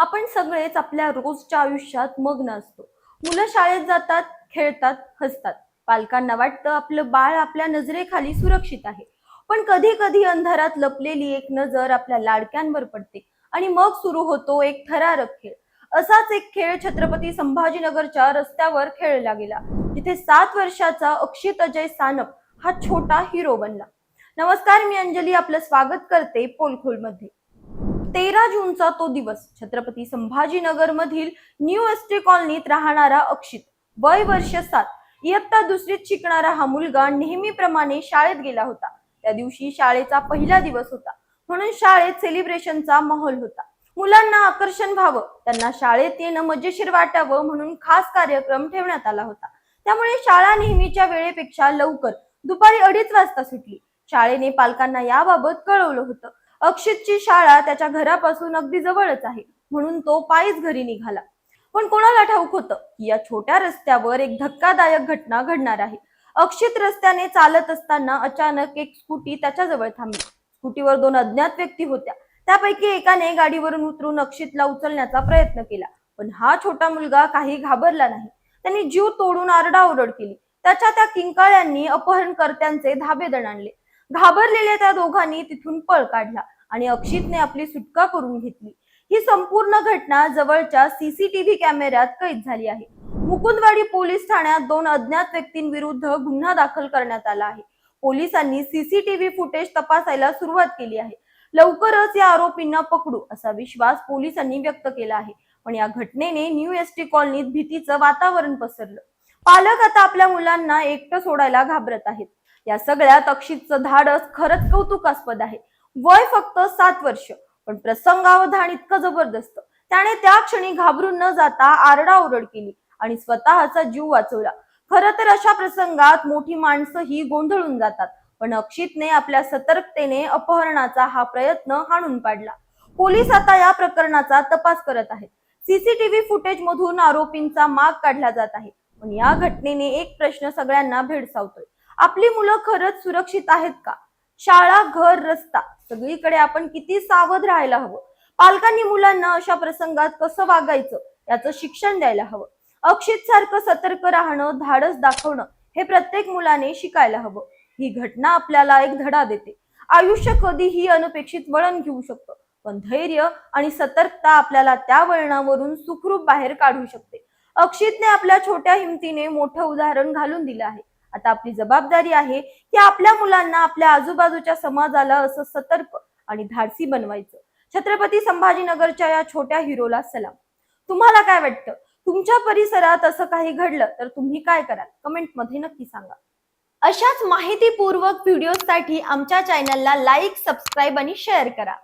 आपण सगळेच आपल्या रोजच्या आयुष्यात मग्न असतो. मुलं शाळेत जातात खेळतात हसतात. पालकांना वाटतं आपलं बाळ आपल्या नजरेखाली सुरक्षित आहे. पण कधी कधी अंधारात लपलेली एक नजर आपल्या लाडक्यांवर पडते आणि मग सुरू होतो एक थरारक खेळ. असाच एक खेळ छत्रपती संभाजीनगरच्या रस्त्यावर खेळला गेला जिथे सात वर्षाचा अक्षित अजय सानप हा छोटा हिरो बनला. नमस्कार मी अंजली. आपलं स्वागत करते पोलखोलमध्ये. तेरा जूनचा तो दिवस छत्रपती संभाजीनगर मधील न्यू एस टी कॉलनीत राहणारा अक्षित. वय वर्ष सात. इयत्ता दुसरीत शिकणारा हा मुलगा नेहमीप्रमाणे शाळेत गेला होता. त्या दिवशी शाळेचा पहिला दिवस होता. म्हणून शाळेत सेलिब्रेशनचा माहोल होता. मुलांना आकर्षण व्हावं त्यांना शाळेत येणं मजेशीर वाटावं म्हणून खास कार्यक्रम ठेवण्यात आला होता. त्यामुळे शाळा नेहमीच्या वेळेपेक्षा लवकर दुपारी अडीच वाजता सुटली. शाळेने पालकांना याबाबत कळवलं होतं. अक्षितची शाळा त्याच्या घरापासून अगदी जवळच आहे. म्हणून तो पायीच घरी निघाला. पण कोणाला ठाऊक होतं? की या छोट्या रस्त्यावर एक धक्कादायक घटना घडणार आहे. अक्षित रस्त्याने चालत असताना अचानक एक स्कूटी त्याच्याजवळ थांबली. स्कूटीवर दोन अज्ञात व्यक्ती होत्या. त्यापैकी एकाने गाडीवरून उतरून अक्षितला उचलण्याचा प्रयत्न केला. पण हा छोटा मुलगा काही घाबरला नाही. त्यांनी जीव तोडून आरडाओरड केली. त्याच्या त्या किंकाळ्यांनी अपहरणकर्त्यांचे धाबे आणले. घाबरलेल्या त्या दोघांनी तिथून पळ काढला आणि अक्षितने आपली सुटका करून घेतली. ही संपूर्ण घटना जवळच्या सीसीटीव्ही कॅमेऱ्यात कैद झाली आहे. मुकुंदवाडी पोलीस ठाण्यात दोन अज्ञात व्यक्तींविरुद्ध गुन्हा दाखल करण्यात आला आहे. पोलिसांनी सीसीटीव्ही फुटेज तपासायला सुरुवात केली आहे. लवकरच या आरोपींना पकडू असा विश्वास पोलिसांनी व्यक्त केला आहे. पण या घटनेने न्यू एस टी कॉलनीत भीतीचं वातावरण पसरलं. पालक आता आपल्या मुलांना एकटं सोडायला घाबरत आहेत. या सगळ्यात अक्षितचं धाडस खरंच कौतुकास्पद आहे. वय फक्त सात वर्ष पण प्रसंगावधान इतकं जबरदस्त. त्याने त्या क्षणी घाबरून न जाता आरडाओरड केली आणि स्वतःचा जीव वाचवला. खरं तर अशा प्रसंगात मोठी माणसं ही गोंधळून जातात पण अक्षितने आपल्या सतर्कतेने अपहरणाचा हा प्रयत्न हाणून पाडला. पोलीस आता या प्रकरणाचा तपास करत आहेत. सीसीटीव्ही फुटेज मधून आरोपींचा माग काढला जात आहे. पण या घटनेने एक प्रश्न सगळ्यांना भेडसावतोय. आपली मुलं खरंच सुरक्षित आहेत का? शाळा घर रस्ता सगळीकडे आपण किती सावध राहायला हवं? पालकांनी मुलांना अशा प्रसंगात कसं वागायचं? याचं शिक्षण द्यायला हवं. अक्षित सारखं सतर्क राहणं धाडस दाखवणं हे प्रत्येक मुलाने शिकायला हवं. ही घटना आपल्याला एक धडा देते. आयुष्य कधीही अनपेक्षित वळण घेऊ शकतं पण धैर्य आणि सतर्कता आपल्याला त्या वळणावरून सुखरूप बाहेर काढू शकते. अक्षितने आपल्या छोट्या हिमतीने मोठं उदाहरण घालून दिलं आहे. आता आपली जबाबदारी आहे की आपल्या मुलांना आपल्या आजूबाजूच्या समाजाला असं सतर्क आणि धाडसी बनवायचं. छत्रपती संभाजीनगरच्या या छोट्या हिरोला सलाम. तुम्हाला काय वाटतं? तुमच्या परिसरात असं काही घडलं तर तुम्ही काय कराल? कमेंटमध्ये नक्की सांगा. अशाच माहितीपूर्वक व्हिडिओसाठी आमच्या चॅनलला लाईक सबस्क्राईब आणि शेअर करा.